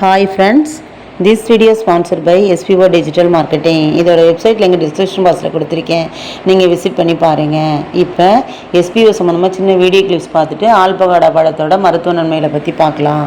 Hi friends this video sponsor by SPO digital marketing இதோட வெப்சைட்டில் எங்கள் டிஸ்கிரிப்ஷன் பாக்ஸில் கொடுத்துருக்கேன். நீங்கள் விசிட் பண்ணி பாருங்கள் இப்போ எஸ்பிஓ சம்மந்தமாக சின்ன வீடியோ கிளிப்ஸ் பார்த்துட்டு ஆல்பகாடா படத்தோட மருத்துவ நன்மைகளை பற்றி பார்க்கலாம்.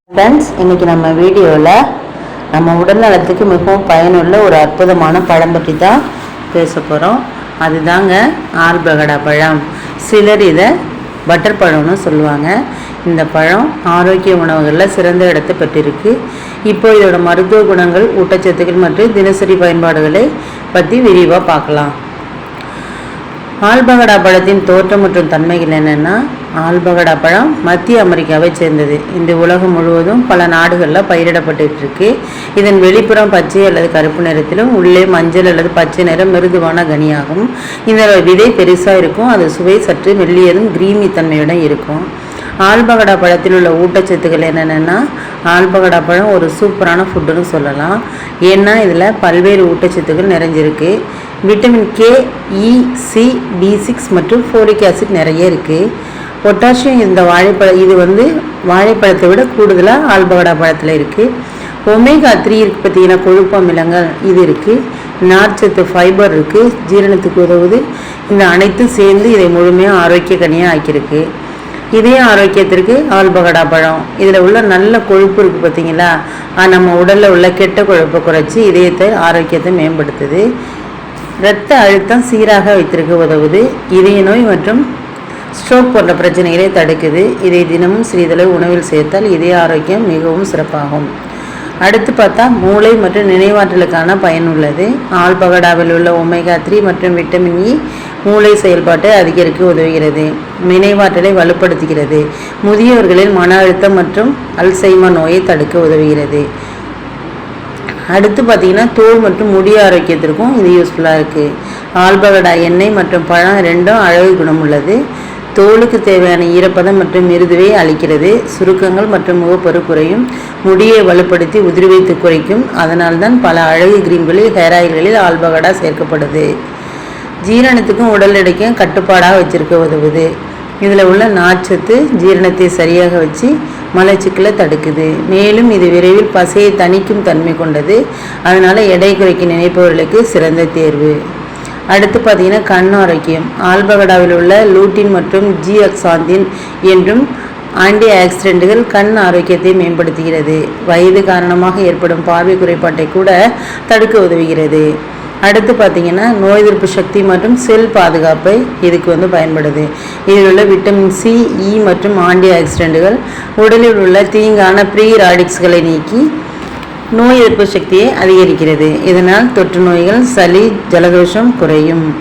ஃப்ரெண்ட்ஸ் இன்றைக்கி நம்ம வீடியோவில் நம்ம உடல்நலத்துக்கு மிகவும் பயனுள்ள ஒரு அற்புதமான பழம் பற்றி தான் பேச போகிறோம் அதுதாங்க ஆல்பகடா பழம். சிலர் இதை பட்டர் பழம்னு சொல்லுவாங்க. இந்த பழம் ஆரோக்கிய உணவுகளில் சிறந்த இடத்தை பெற்றிருக்கு. இப்போ இதோட மருத்துவ குணங்கள் ஊட்டச்சத்துக்கள் மற்றும் தினசரி பயன்பாடுகளை பற்றி விரிவாக பார்க்கலாம். ஆல்பகடா பழத்தின் தோற்றம் மற்றும் தன்மைகள் என்னென்னா ஆல்பகடா பழம் மத்திய அமெரிக்காவை சேர்ந்தது. இந்த உலகம் முழுவதும் பல நாடுகளில் பயிரிடப்பட்டு இருக்கு இதன் வெளிப்புறம் பச்சை அல்லது கருப்பு நிறத்திலும் உள்ளே மஞ்சள் அல்லது பச்சை நிறம் மிருதுவான கனியாகும். இந்த விதை பெருசாக இருக்கும். அது சுவை சற்று மெல்லியதும் கிரீமி தன்மையுடன் இருக்கும். ஆல்பகடா பழத்தில் உள்ள ஊட்டச்சத்துக்கள் என்னென்னா ஆல்பகடா பழம் ஒரு சூப்பரான ஃபுட்டுன்னு சொல்லலாம். ஏன்னா இதில் பல்வேறு ஊட்டச்சத்துக்கள் நிறைஞ்சிருக்கு. Vitamin K E C B six மற்றும் ஃபோலிக் ஆசிட் நிறைய இருக்குது பொட்டாசியம் இந்த வாழைப்பழம் இது வந்து வாழைப்பழத்தை விட கூடுதலாக ஆல்பகடா பழத்தில் இருக்குது ஒமேகா த்ரீ இருக்குது பார்த்தீங்கன்னா கொழுப்பு அமிலங்கள் இது இருக்குது நார்ச்சத்து ஃபைபர் இருக்குது ஜீரணத்துக்கு உதவுது. இந்த அனைத்தும் சேர்ந்து இதை முழுமையாக ஆரோக்கிய கனியாக ஆக்கியிருக்கு. இதய ஆரோக்கியத்திற்கு ஆல்பகடா பழம். இதில் உள்ள நல்ல கொழுப்பு இருக்குது பார்த்தீங்களா நம்ம உடலில் உள்ள கெட்ட கொழுப்பை குறைச்சி இதயத்தை ஆரோக்கியத்தை மேம்படுத்துது. இரத்த அழுத்தம் சீராக வைத்திருக்க உதவுது. இதய நோய் மற்றும் ஸ்ட்ரோக் போன்ற பிரச்சனைகளை தடுக்குது. இதை தினமும் சிறிதளவு உணவில் சேர்த்தால் இதய ஆரோக்கியம் மிகவும் சிறப்பாகும். அடுத்து பார்த்தா மூளை மற்றும் நினைவாற்றலுக்கான பயனுள்ளது ஆல்பகடாவில் உள்ள ஒமேகா த்ரீ மற்றும் விட்டமின் இ e மூளை செயல்பாட்டை அதிகரிக்க உதவுகிறது. நினைவாற்றலை வலுப்படுத்துகிறது. முதியோர்களில் மன அழுத்தம் மற்றும் அல்சைமா நோயை தடுக்க உதவுகிறது. அடுத்து பார்த்தீங்கன்னா தோல் மற்றும் முடி ஆரோக்கியத்திற்கும் இது யூஸ்ஃபுல்லாக இருக்குது ஆல்பகடா எண்ணெய் மற்றும் பழம் ரெண்டும் அழகு குணம் உள்ளது. தோலுக்கு தேவையான ஈரப்பதம் மற்றும் மிருதுவை அளிக்கிறது. சுருக்கங்கள் மற்றும் முகப்பரு குறையும் முடியை வலுப்படுத்தி உதிரி வைத்து குறைக்கும். அதனால்தான் பல அழகு கிரீம்களில் ஹேர் ஆயில்களில் ஆல்பகடா சேர்க்கப்படுது. ஜீரணத்துக்கும் உடல் எடைக்கும் கட்டுப்பாடாக வச்சிருக்க உதவுது. இதில் உள்ள நார்ச்சத்து ஜீரணத்தை சரியாக வச்சு மலச்சிக்கலை தடுக்குது. மேலும் இது விரைவில் பசையை தணிக்கும் தன்மை கொண்டது. அதனால் எடை குறைக்க நினைப்பவர்களுக்கு சிறந்த தேர்வு. அடுத்து பார்த்தீங்கன்னா கண் ஆரோக்கியம். ஆல்பகடாவில் உள்ள லூட்டின் மற்றும் ஜிஅக்சாந்தின் என்றும் ஆன்டி ஆக்சிடென்ட்டுகள் கண் ஆரோக்கியத்தை மேம்படுத்துகிறது. வயது காரணமாக ஏற்படும் பார்வை குறைபாட்டை கூட தடுக்க உதவுகிறது. அடுத்து பார்த்தீங்கன்னா நோய் எதிர்ப்பு சக்தி மற்றும் செல் பாதுகாப்பை இதுக்கு வந்து பயன்படுது. இதில் உள்ள விட்டமின் சி இ மற்றும் ஆன்டி ஆக்சிடென்ட்டுகள் உடலில் உள்ள தீங்கான ப்ரீ ராடிக்ஸ்களை நீக்கி நோய் எதிர்ப்பு சக்தியை அதிகரிக்கிறது. இதனால் தொற்று நோய்கள் சளி ஜலதோஷம் குறையும்.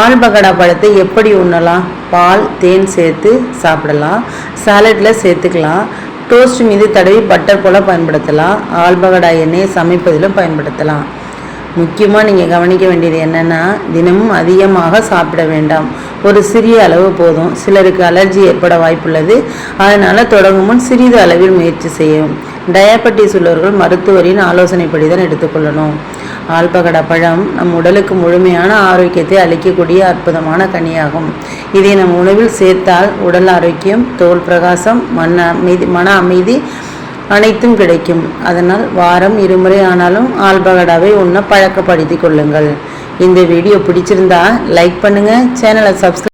ஆல்பகடா பழத்தை எப்படி உண்ணலாம்? பால் தேன் சேர்த்து சாப்பிடலாம். சாலட்டில் சேர்த்துக்கலாம். டோஸ்ட் மீது தடவி பட்டர் போல் பயன்படுத்தலாம். ஆல்பகடா எண்ணெயை சமைப்பதிலும் பயன்படுத்தலாம். முக்கியமாக நீங்கள் கவனிக்க வேண்டியது என்னென்னா தினமும் அதிகமாக சாப்பிட வேண்டாம். ஒரு சிறிய அளவு போதும். சிலருக்கு அலர்ஜி ஏற்பட வாய்ப்புள்ளது. அதனால் தொடங்கும் முன் சிறிது அளவில் முயற்சி செய்யும் டயபெட்டிஸ் உள்ளவர்கள் மருத்துவரின் ஆலோசனைப்படி தான் எடுத்துக்கொள்ளணும். ஆல்பகடா பழம் நம் உடலுக்கு முழுமையான ஆரோக்கியத்தை அளிக்கக்கூடிய அற்புதமான கனியாகும். இதை நம் உணவில் சேர்த்தால் உடல் ஆரோக்கியம் தோல் பிரகாசம் மன அமைதி மன அமைதி அனைத்தும் கிடைக்கும். அதனால் வாரம் இருமுறை ஆனாலும் ஆல்பகடாவை உண்ண பழக்கப்படுத்திக் கொள்ளுங்கள். இந்த வீடியோ பிடிச்சிருந்தா லைக் பண்ணுங்கள் சேனலை சப்ஸ்கிரைப்